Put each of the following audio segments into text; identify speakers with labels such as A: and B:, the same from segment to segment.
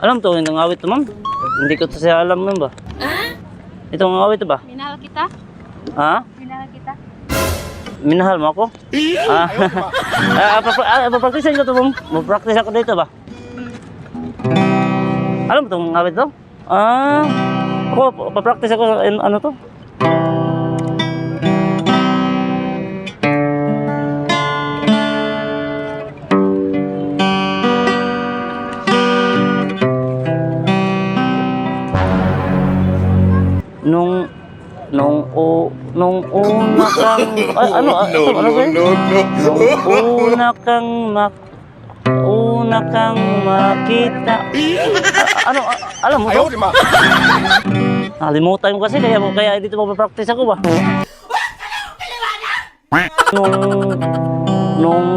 A: Alam to, yung awit to, ma'am. Hindi ko to siya alam, ma'am ba? Ito ang awit to ba?
B: Minahal kita?
A: Ha?
B: Minahal kita?
A: Minahal mo ako? Ah, ah, papa- ah, papraktisan ko to, ma'am. Mag-practice ako dito ba? Alam mo itong awit to? Ah, ako, papractice ako sa ano to? Nung o nung una kang ay, ano ah, ito, ano ba yun? Nung una kang mak una kang makita ano alam mo to? Nakalimutan ko kasi kaya kaya dito magpa-practice ako ba? Nung nung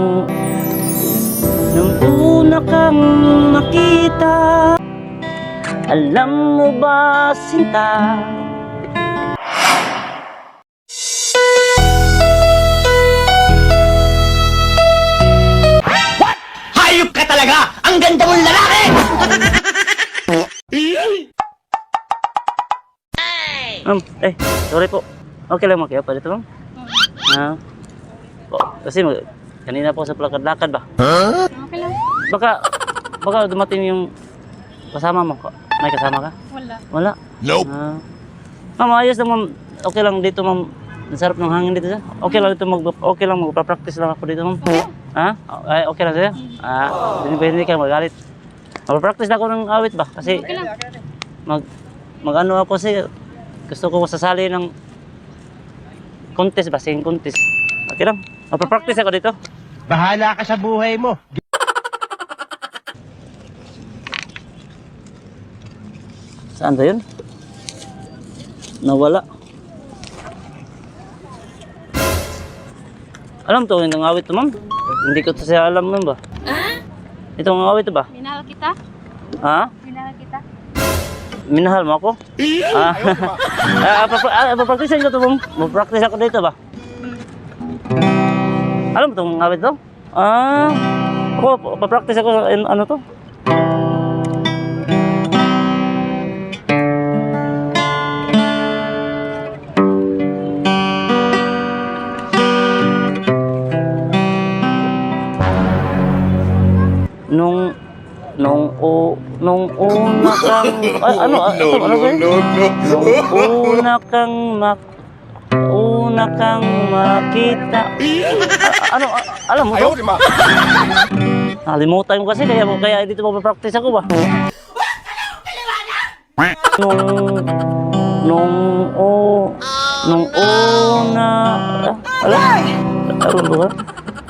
A: nung una kang makita Alam mo ba sinta Ma'am, eh, sorry po. Okay lang makiya pa dito, ma'am? Ha? Po, kasi mag- kanina po sa lakad-lakad ba?
B: Okay lang.
A: Baka, baka dumating yung kasama mo. May kasama ka?
B: Wala.
A: Wala.
C: Nope.
A: Ah. ma'am, ayos lang, ma'am. Okay lang dito, ma'am. Ang sarap ng hangin dito, sir. Okay lang dito, mag okay lang, magpa-practice lang ako dito, ma'am. Ha? Ay, okay lang, sir? Ah, hindi ba hindi ka magalit? Magpa-practice lang ako ng awit ba? Kasi,
B: Okay lang.
A: mag magano ako kasi gusto ko sasali ng contest ba singing contest. Okay lang. Magpa-practice ako dito.
C: Bahala ka sa buhay mo.
A: saan ba yun? Nawala. Alam to yung awit to ma'am. Hindi ko to siya alam ma'am ba? Ito ang awit to ba?
B: Minahal kita?
A: ha?
B: Minahal?
A: Minahal mo ako? Ah. Ah ah, papraktisan ko to ma'am? Mag-practice ako dito ba? Alam mo itong awit to? Ah, ako, papractice ako sa in- ano to? Nung o nung una kang ay, ano ah, ito, ano ba yun? Nung una kang mak una kang makita Ah, ano ah, alam mo to? Nakalimutan ko kasi kaya kaya dito magpa-practice ako ba? Nung nung o nung una ah, alam alam mo ba?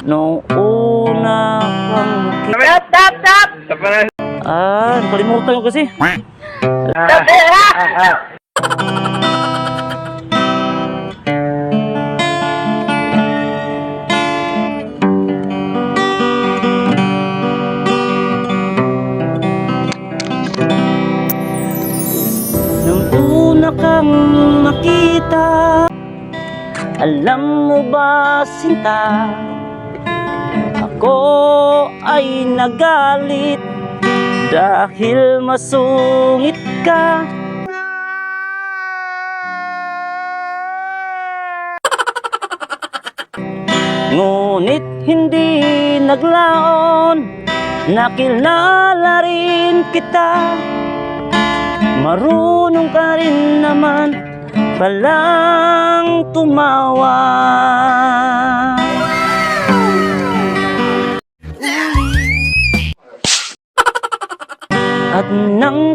A: Nung una kang Stop, stop, stop! Ah, nakalimutan ko kasi. Nung una kang makita Alam mo ba sinta Ako ay nagalit Dahil masungit ka. Ngunit hindi naglaon Nakilala rin kita. Marunong ka rin naman palang tumawa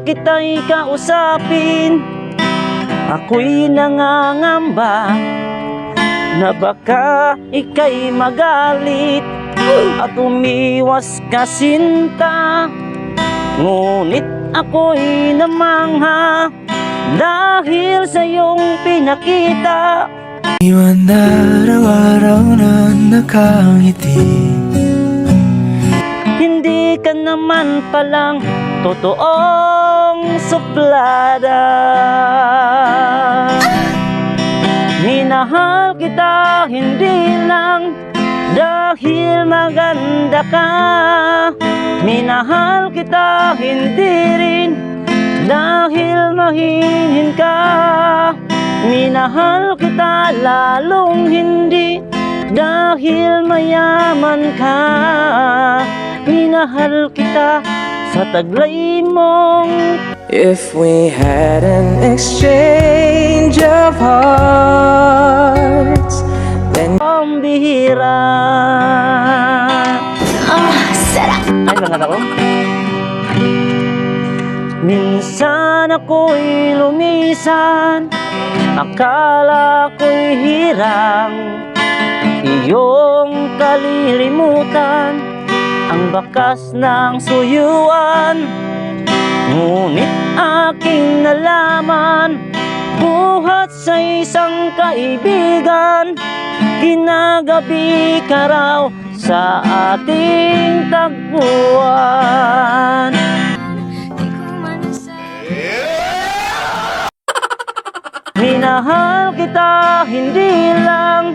A: kita'y kausapin. Ako'y nangangamba Na baka ika'y magalit. At umiwas ka sinta. Ngunit ako'y namangha Dahil sa iyong pinakita.
D: Iwan araw-araw na nakangiti.
A: Hindi ka naman palang totoong suplada. Minahal kita hindi lang dahil maganda ka. Minahal kita hindi rin Dahil mahinin ka. Minahal kita lalong hindi Dahil mayaman ka. Minahal kita sa taglay mong
D: If we had an exchange of hearts, then
A: pambihira
B: Ah, sarap!
A: Ay, langat ako. Minsan ako'y lumisan. Akala ko'y hirang. Iyong kalilimutan. Ang bakas ng suyuan Ngunit aking nalaman Buhat sa isang kaibigan Kinagabi ka raw sa ating tagpuan. Minahal kita hindi lang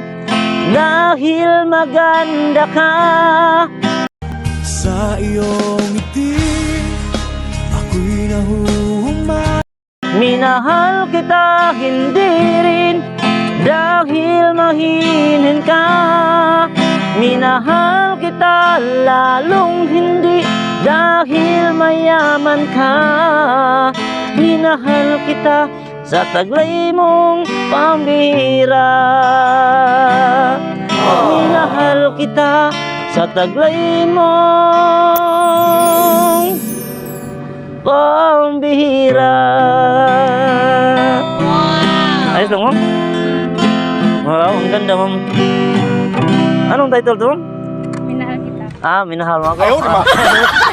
A: dahil maganda ka Minahal kita hindi rin. Dahil mahinin ka. Minahal kita lalong hindi. Dahil mayaman ka. Minahal kita sa taglay mong pambira Minahal kita sa taglay mong pambihira Ayos lang, ma'am? Wow, ang ganda, ma'am. Anong title to, ma'am?
B: Minahal kita.
A: Ah, minahal mo ako. Ayaw naman.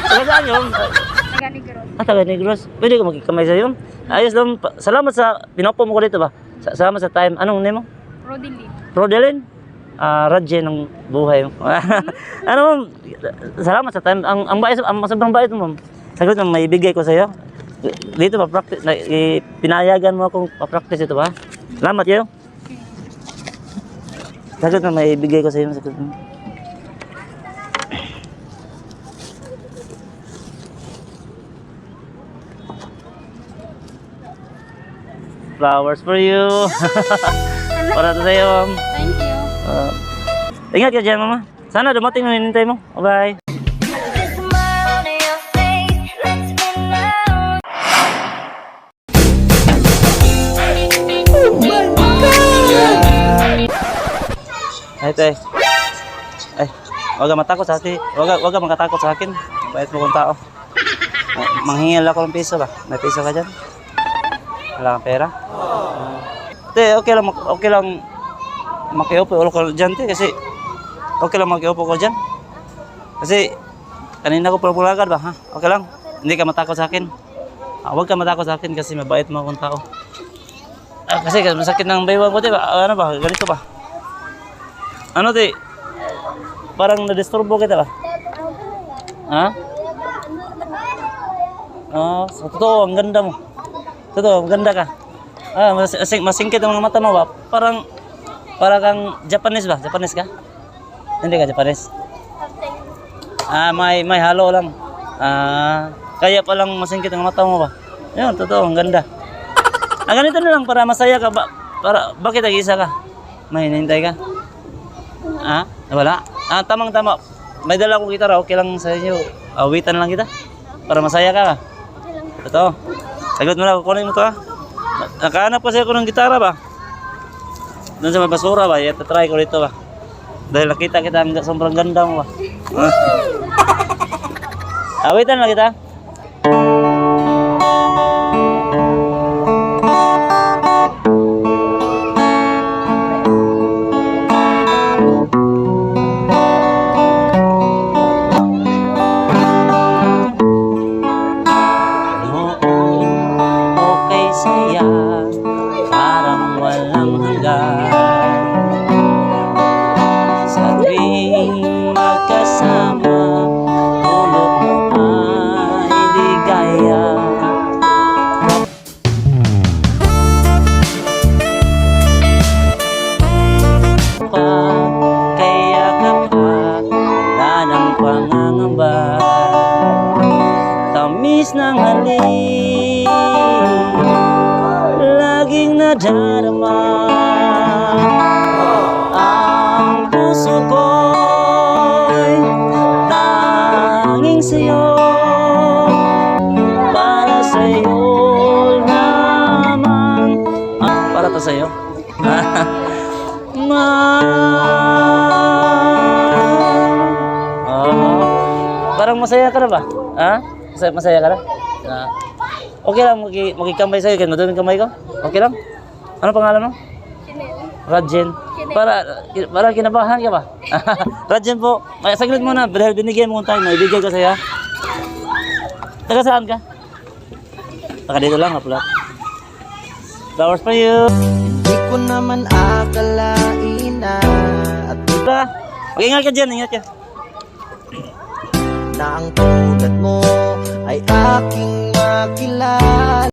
A: Taga saan yun?
B: Taga Negros.
A: Ah, taga Negros. Pwede ko magkikamay sa yun. Ayos lang. Salamat sa pinapo mo ko dito ba? Sa- Salamat sa time. Anong name mo?
B: Rodilin.
A: Rodelin? Ah, Radje ng buhay mo. ano, ma'am? Salamat sa time. Ang, ang bait, ang sobrang bait mo, ma'am. Sagot mo, may ibigay ko sa iyo. Dito pa practice, na, i- pinayagan mo akong pa-practice ito ba? Salamat kayo. Sagot mo, may ibigay ko sa iyo. Sagot mo. Flowers for you. Para sa'yo, ma'am.
B: Thank you.
A: Uh, ingat ka dyan, mama. Sana dumating na hinintay mo. Bye-bye. Ay, te. Ay, huwag ka matakot sa atin. Huwag ka, huwag ka makatakot sa akin. Bait mo kong tao. Ah, Manghingil ako ng piso ba? May piso ka dyan? Wala kang pera? Te, okay lang, okay lang makiupo ulo ko dyan, te. Kasi, okay lang makiupo ko dyan. Kasi, kanina ko pulagad ba, ha? Okay lang. Hindi ka matakot sa akin. Ah, ka matakot sa akin kasi mabait mo akong tao. Ah, kasi masakit ng baywang ko, te. Ba? Ano ba? Ganito ba? Ano ti? Parang na-disturbo kita ba? Ha? Oh, sa totoo, ang ganda mo. Totoo, ang ganda ka. Ah, mas, masing, masingkit ang mga mata mo ba? Parang, parang kang Japanese ba? Japanese ka? Hindi ka Japanese? Ah, may, may halo lang. Ah, kaya palang masingkit ang mata mo ba? Yun, totoo, ang ganda. Ah, ganito na lang para masaya ka ba? Para, bakit nag-isa ka? May hinihintay ka? Ah, wala. Ah, tamang tama. May dala akong gitara, okay lang sa inyo. Awitan lang kita. Para masaya ka. Ito. Sagot mo na, kukunin mo to ha. Nakahanap kasi ako ng gitara ba? Doon sa may basura ba? Ito try ko dito ba? Dahil nakita kita ang sobrang ganda mo ba? Awitan lang kita. Tamis ng halik Laging nadarama Ang puso ko'y Tanging sa'yo Para sa'yo lamang ah, Para to sa'yo Ma Ah, parang masaya ka na ba? Ha? Masaya, masaya ka na? Ah, okay lang, magi, magkikambay sa'yo. Kaya yung kamay ko? Okay lang? Ano pangalan mo? Rajen. Para, para kinabahan ka ba? Rajen po. Ay, saglit muna. Dahil binigyan mo kong time, ibigay ko sa'yo. Taga saan ka? Taga dito lang, haplat. Flowers for you.
E: Di ko naman akalain na At
A: Diba? Mag-ingat ka dyan, ingat ka.
E: na ang tulad mo ay aking makilala